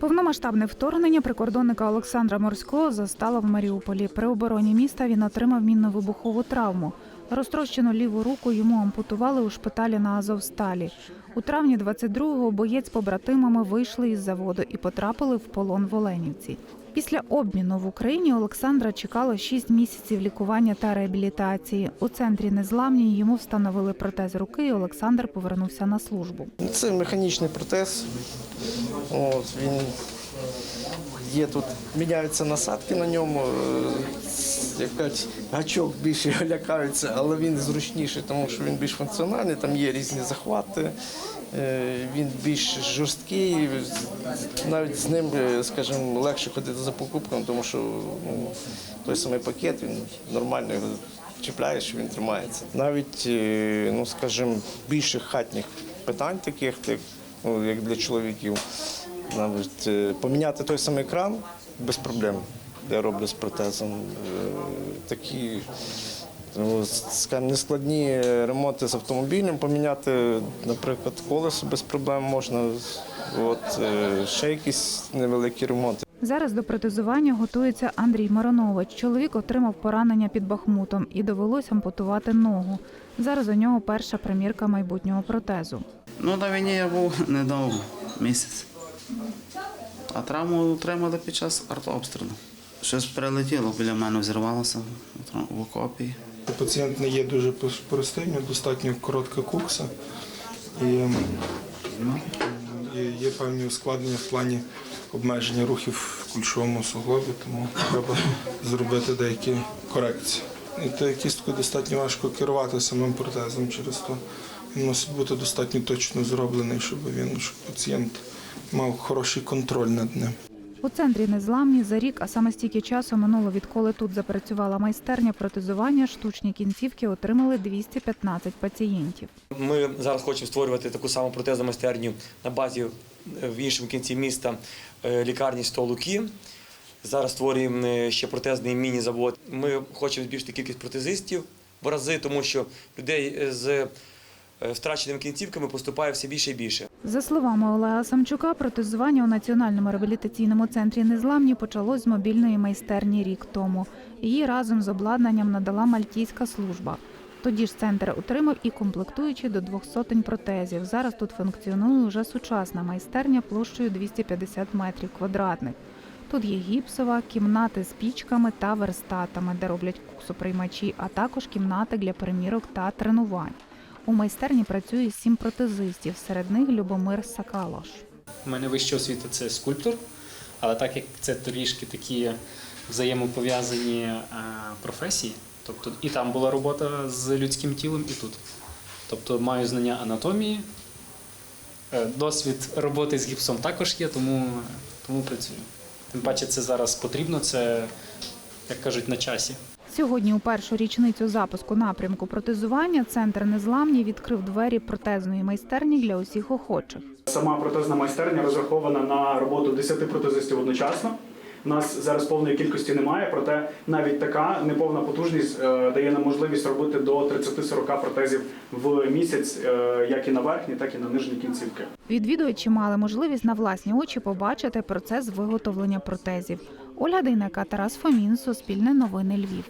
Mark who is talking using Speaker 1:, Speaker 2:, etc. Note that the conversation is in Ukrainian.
Speaker 1: Повномасштабне вторгнення прикордонника Олександра Морського застало в Маріуполі. При обороні міста він отримав мінно-вибухову травму. Розтрощену ліву руку йому ампутували у шпиталі на Азовсталі. У травні 22-го боєць побратимами вийшли із заводу і потрапили в полон в Оленівці. Після обміну в Україні Олександра чекало 6 місяців лікування та реабілітації. У центрі незламні йому встановили протез руки, і Олександр повернувся на службу.
Speaker 2: Це механічний протез. От, він є тут, міняються насадки на ньому. е, Як гачок більше лякаються, але він зручніший, тому що він більш функціональний, там є різні захвати, він більш жорсткий. Навіть з ним, е, скажімо, легше ходити за покупками, тому що ну, той самий пакет він нормально його чіпляєш, він тримається. Навіть, е, ну скажімо, більших хатніх питань, таких ну, як для чоловіків, навіть е, поміняти той самий кран без проблем. Я роблю з протезом. Е, Такі скажімо, нескладні ремонти з автомобілем поміняти, наприклад, колесо без проблем можна. От, е, ще якісь невеликі ремонти.
Speaker 1: Зараз до протезування готується Андрій Маронович. Чоловік отримав поранення під Бахмутом і довелося ампутувати ногу. Зараз у нього перша примірка майбутнього протезу.
Speaker 3: Ну, на війні я був недовго, місяць. А травму отримали під час артобстрілу. Щось прилетіло біля мене, взірвалося в окопі.
Speaker 4: Пацієнт не є дуже нього достатньо коротка кукса і, є певні ускладнення в плані обмеження рухів в кульшовому суглобі, тому треба зробити деякі корекції. І та кістку достатньо важко керувати самим протезом через то. Він мусить бути достатньо точно зроблений, щоб він щоб пацієнт мав хороший контроль над ним.
Speaker 1: У центрі незламні за рік, а саме стільки часу минуло, відколи тут запрацювала майстерня протезування, штучні кінцівки отримали 215 пацієнтів.
Speaker 5: Ми зараз хочемо створювати таку саму протезну майстерню на базі е, в іншому кінці міста е, лікарні 100 Луки. Зараз створюємо е, ще протезний міні-завод. Ми хочемо збільшити кількість протезистів в рази, тому що людей з втраченими кінцівками поступає все більше і більше.
Speaker 1: За словами Олега Самчука, протезування у Національному реабілітаційному центрі незламні почалось з мобільної майстерні рік тому. Її разом з обладнанням надала мальтійська служба. Тоді ж центр отримав і комплектуючи до двох сотень протезів. Зараз тут функціонує вже сучасна майстерня площею 250 метрів квадратних. Тут є гіпсова, кімнати з пічками та верстатами, де роблять куксоприймачі, а також кімнати для перемірок та тренувань. У майстерні працює сім протезистів, серед них Любомир Сакалош.
Speaker 6: У мене вища освіта це скульптор, але так як це трішки такі взаємопов'язані е, професії, тобто і там була робота з людським тілом, і тут. Тобто маю знання анатомії, е, досвід роботи з гіпсом також є, тому, тому працюю. Тим паче це зараз потрібно, це, як кажуть, на часі.
Speaker 1: Сьогодні, у першу річницю запуску напрямку протезування, центр незламні відкрив двері протезної майстерні для усіх охочих.
Speaker 7: Сама протезна майстерня розрахована на роботу 10 протезистів одночасно. Нас зараз повної кількості немає, проте навіть така неповна потужність е, дає нам можливість робити до 30-40 протезів в місяць, е, як і на верхні, так і на нижні кінцівки.
Speaker 1: Відвідувачі мали можливість на власні очі побачити процес виготовлення протезів. Ольга Дейнека, Тарас Фомін, Суспільне новини Львів.